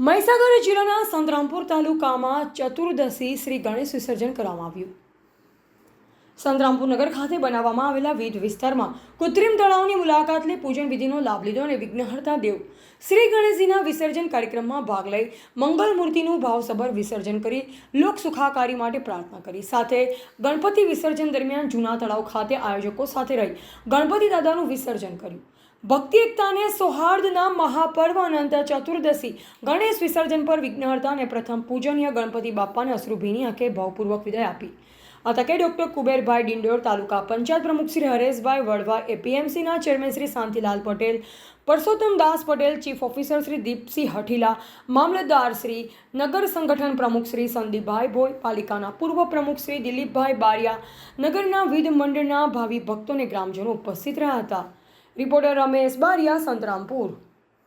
મહીસાગર જિલ્લાના સંતરામપુર તાલુકામાં ચતુર્દશી શ્રી ગણેશ વિસર્જન કરવામાં આવ્યું. સંતરામપુર નગર ખાતે બનાવવામાં આવેલા વીજ વિસ્તારમાં કૃત્રિમ તળાવની મુલાકાત લઈ પૂજન વિધિનો લાભ લીધો અને વિઘ્નહર્તા દેવ શ્રી ગણેશજીના વિસર્જન કાર્યક્રમમાં ભાગ લઈ મંગલ મૂર્તિનું ભાવસભર વિસર્જન કરી લોક સુખાકારી માટે પ્રાર્થના કરી. સાથે ગણપતિ વિસર્જન દરમિયાન જૂના તળાવ ખાતે આયોજકો સાથે રહી ગણપતિ દાદાનું વિસર્જન કર્યું. ભક્તિ એકતાને સૌહાર્દના મહાપર્વ અનંત ચતુર્દશી ગણેશ વિસર્જન પર વિઘ્નહર્તા અને પ્રથમ પૂજનીય ગણપતિ બાપાને અશ્રુભીની આંખે ભાવપૂર્વક વિદાય આપી. આ તકે ડોક્ટર કુબેરભાઈ ડિંડોર, તાલુકા પંચાયત પ્રમુખ Shri Hareshbhai Vadva, એપીએમસીના chairman Shri Shantilal Patel, Parsottam Das Patel, chief officer Shri Deepsinh Hathila, મામલતદાર શ્રી નગર સંગઠન પ્રમુખ શ્રી સંદીપભાઈ ભોઈ, પાલિકાના પૂર્વ પ્રમુખ શ્રી દિલીપભાઈ બારિયા, નગરના વિધ મંડળના ભાવિ ભક્તોને ગ્રામજનો ઉપસ્થિત રહ્યા હતા. રિપોર્ટર રમેશ બારિયા, સંતરામપુર.